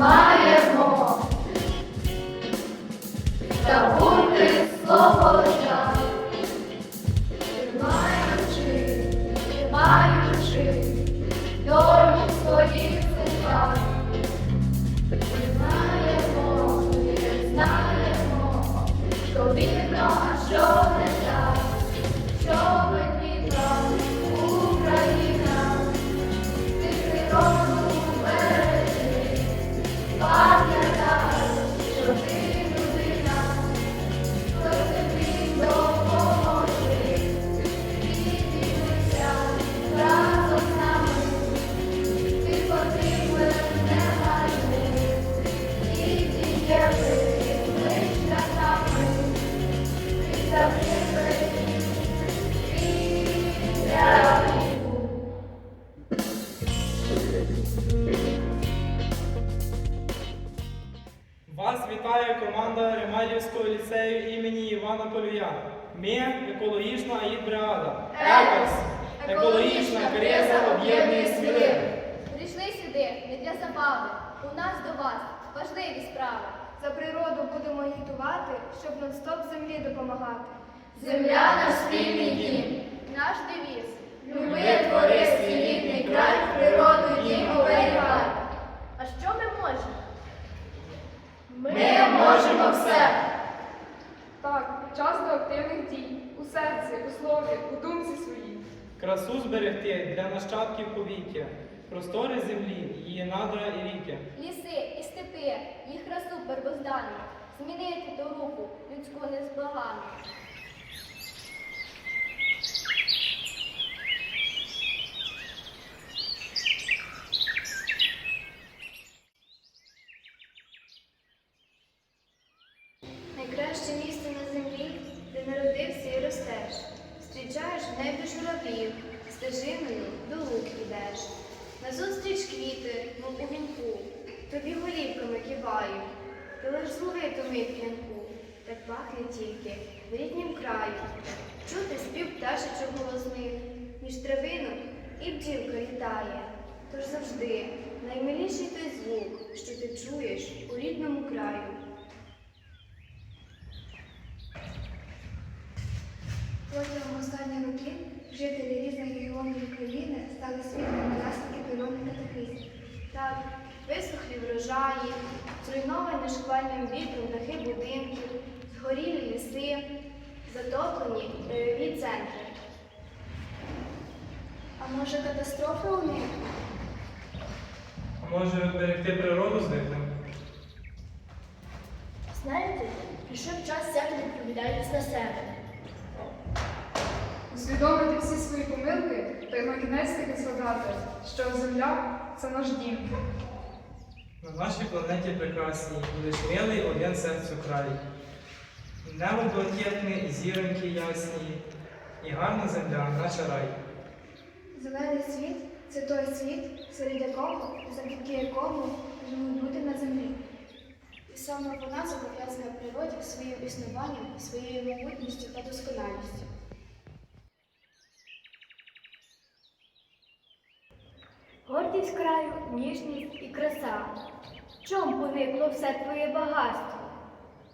маємо забути слово імені Ми екологічна агітбригада. Екос. Екологічна криза об'єднує сміливих. Прийшли сюди не для забави. У нас до вас важливі справи. За природу будемо агітувати, щоб нон-стоп землі допомагати. Земля наш спільний дім. Наш девіз. Люби, твори свій рідний край, природу дім оберігай. А що ми можемо? Ми можемо все. Так, час до активних дій. У серці, у слові, у думці своїй. Красу зберегти для нащадків повіття, Простори землі, її надра і ріки. Ліси і степи, їх красу первозданну. Змінити до руку людську незблаганну. Найкраще місце на землі, де народився і ростеш. Зустрічаєш в небі журавлів, стежиною до лук ідеш. Назустріч квіти, мов у вінку, тобі голівками. Ти лиш злови ту мить п'янку, так пахне тільки в ріднім краю. Чути спів пташечок голосних, між травинок і бджілка літає. Тож завжди наймиліший той звук, що ти чуєш у рідному краю. Протягом останніх років жителі різних регіонів України стали свідками наслідків природних катаклізмів. Так, висохлі врожаї, зруйновані шквальним вітром дахи будинків, згорілі ліси, затоплені бойові центри. А може катастрофи у них? А може берегти природу зникнемо? Знаєте, прийшов час взяти відповідальність на себе. Усвідомити всі свої помилки та й на кінець таки згадати, що земля це наш дім. На нашій планеті прекрасній, лиш милий один серцю край. Небо блакитне, і зіроньки ясні, і гарна земля, наче рай. Зелений світ це той світ, серед якого, завдяки якому живуть люди на землі. І саме вона зобов'язана природі своїм існуванням, своєю могутністю та досконалістю. Гордість краю, ніжність і краса. Чом поникло все твоє багатство?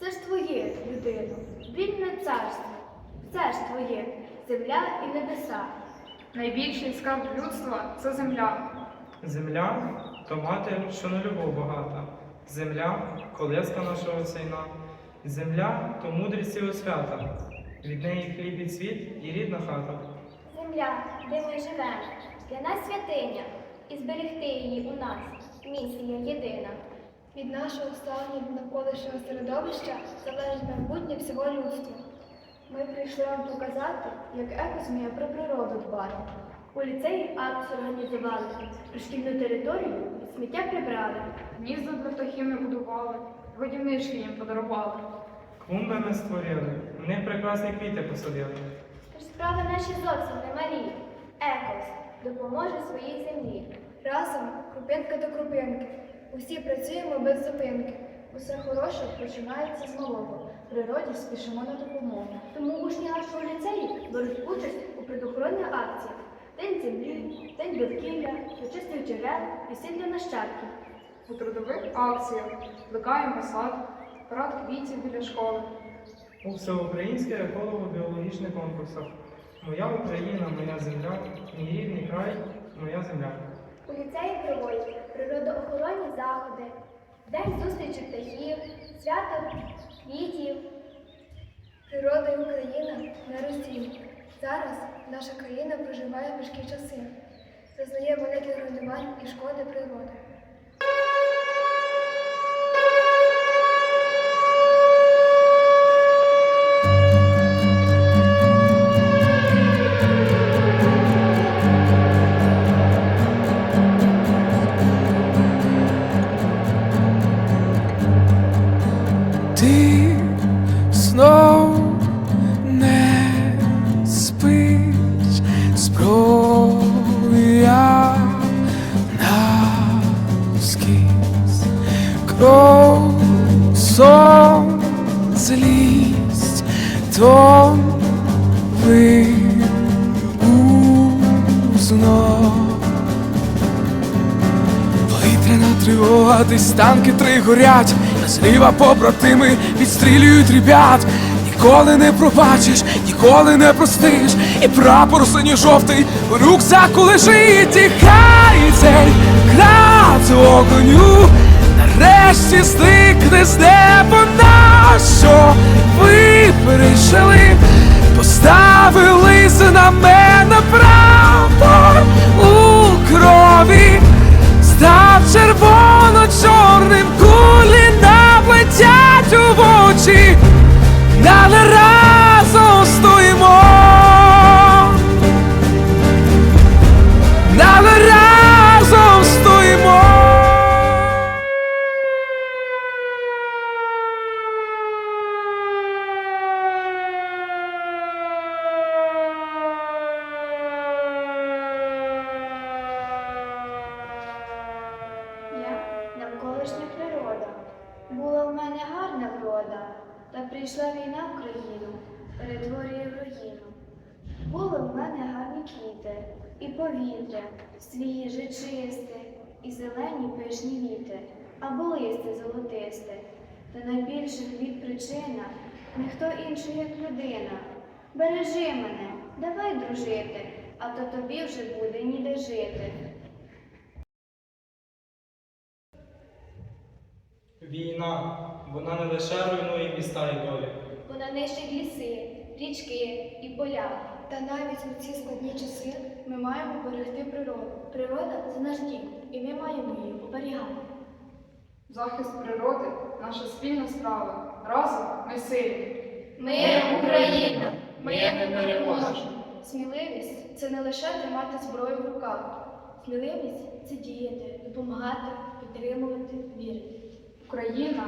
Це ж твоє, людино, вільне царство. Все ж твоє, земля і небеса. Найбільший скарб людства це земля. Земля то матір, що на любов багата. Земля колеска нашого сина. Земля то мудрість і освята. Від неї хліб і цвіт і рідна хата. Земля, де ми живемо, для нас святиня, і зберегти її у нас місія єдина. Від нашого ставлення до навколишнього середовища залежить майбутнє всього людства. Ми прийшли вам показати, як екос вміє про природу дбати. У ліцеї акцію організували, пришкільну територію від сміття прибрали. Гнізда для птахів ми будували, годівнички їм подарували. Клумби ми створили, в них прекрасні квіти посадили. Тож справи наші зовсім не малі. Екос допоможе своїй землі. Разом крупинка до крупинки. Усі працюємо без зупинки. Усе хороше починається з малого. Природі спішимо на допомогу. Тому учні нашого ліцею беруть участь у предохоронних акціях. День землі, день довкілля, очистив джерел, пісень для нащадків. у трудових акціях, плекаємо сад, парад квітів біля школи. У всеукраїнських еколого-біологічних конкурсах. Моя Україна, моя земля, мій рідний край, моя земля. У ліцеї проводять природоохоронні заходи, день зустрічі птахів, свято квітів. Природа і Україна на Росії. Зараз наша країна проживає важкі часи, зазнає великих руйнувань і шкоди природи. Десь танки три горять, а зліва побратими відстрілюють ребят. Ніколи не пробачиш, ніколи не простиш, і прапор синьо-жовтий у рюкзаку лежить, і хай цей град огоню нарешті зникне з неба на що ви перейшли, поставили на мене прапор у крові. Став червоно-чорним кулі наплетять у очі, але та прийшла війна в країну, перетворює в руїну. Були в мене гарні квіти, і повітря, свіже, чисте, і зелені пишні віти, або листе золотисте. Та найбільше від причина не хто інший, як людина. Бережи мене, давай дружити, а то тобі вже буде ніде жити. Війна, вона не лише руйнує міста і долі. Вона нищить ліси, річки і поля. Та навіть у ці складні часи ми маємо берегти природу. Природа це наш дім, і ми маємо її оберігати. Захист природи наша спільна справа. Разом ми сильні. Ми Україна! Ми не переможемо! Сміливість це не лише тримати зброю в руках. Сміливість це діяти, допомагати, підтримувати, вірити. Україна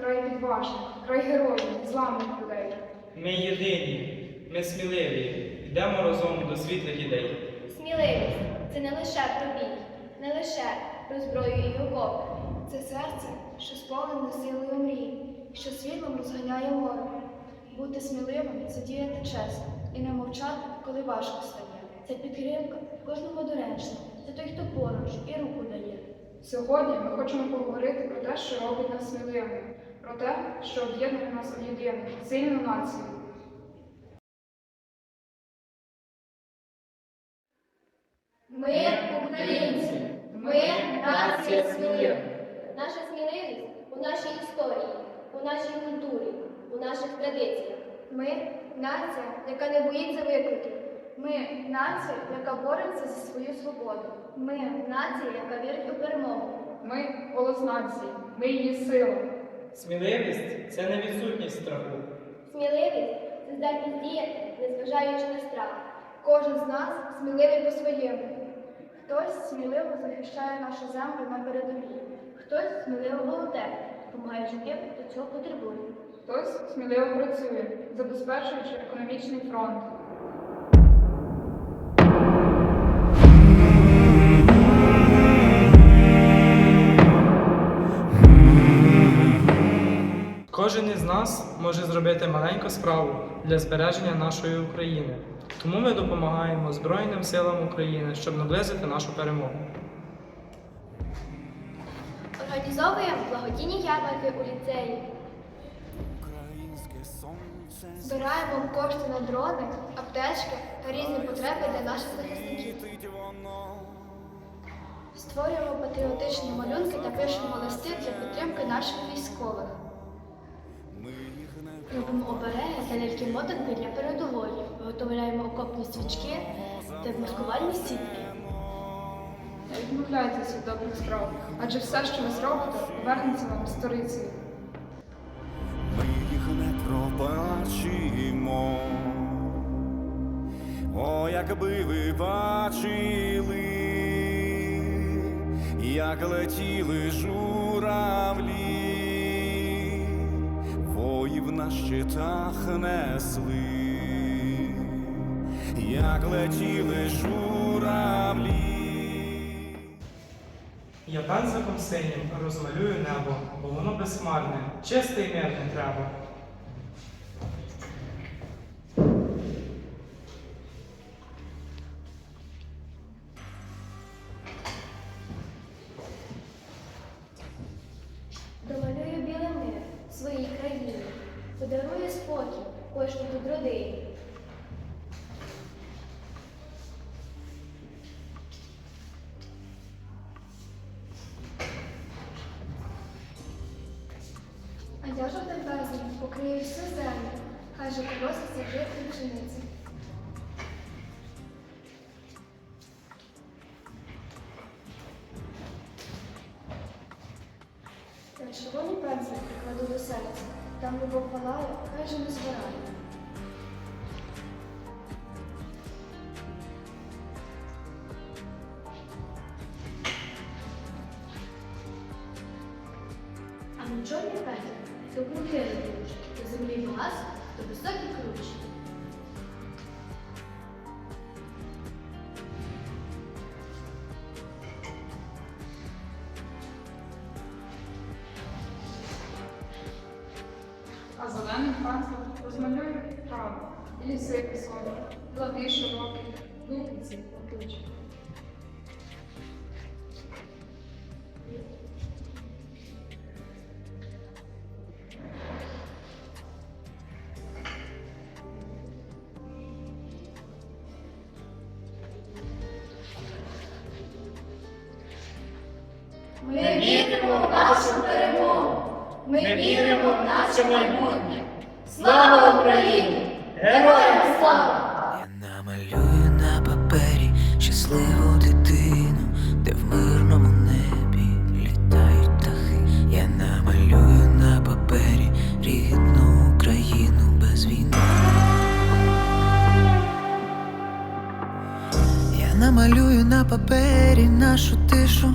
край відважних, край героїв, зламних людей. Ми єдині, ми сміливі, йдемо разом до світлих ідей. Сміливість це не лише пробій, не лише про зброю і окопи. Це серце, що сповнене силою мрій, що світлом розганяє ворога. Бути сміливим це діяти чесно і не мовчати, коли важко стає. Це підтримка кожному доречно. Це той, хто поруч і руку дає. Сьогодні ми хочемо поговорити про те, що робить нас сміливими, про те, що об'єднує нас в єдину, сильну націю. Ми українці, ми нація сміливих. Наша сміливість у нашій історії, у нашій культурі, у наших традиціях. Ми нація, яка не боїться викликів. Ми нація, яка бореться за свою свободу. Ми нація, яка вірить у перемогу. Ми голос нації, ми її сила. Сміливість це не відсутність страху. Сміливість це здатність діяти, незважаючи на страх. Кожен з нас сміливий по-своєму. Хтось сміливо захищає нашу землю на передовій. Хтось сміливо волонтерить, допомагає життям, хто цього потребує. Хтось сміливо працює, забезпечуючи економічний фронт. Кожен із нас може зробити маленьку справу для збереження нашої України. Тому ми допомагаємо Збройним силам України, щоб наблизити нашу перемогу. Організовуємо благодійні ярмарки у ліцеї. Збираємо кошти на дрони, аптечки та різні потреби для наших захисників. Створюємо патріотичні малюнки та пишемо листи для підтримки наших військових. Робимо обереги та ляльки-мотанки для передової, виготовляємо окопні свічки та маскувальні сітки. Не відмовляйтеся від добрих справ, адже все, що ви зробите, повернеться вам сторицею. ми їх не пробачимо. О, якби ви бачили, як летіли журавлі, воїв на щитах несли, як летіли журавлі. Я пензликом синім розмалюю небо, бо воно безхмарне, чисте і мирне треба. А я жовтим безлом покрию всю землю, хай же колоситься житній пшениці. Я червоний пензлик прикладу до серця, там любов палає, хай же не згорає. А на чорний пензлик крути не до землі погас, то високий круч. А зеленим пензлем розмалюю трави, і ліси пісоні, лади широкі, луки летучі. Слава Україні! Героям слава! Я намалюю на папері щасливу дитину, де в мирному небі літають птахи. Я намалюю на папері рідну Україну без війни. Я намалюю на папері нашу тишу.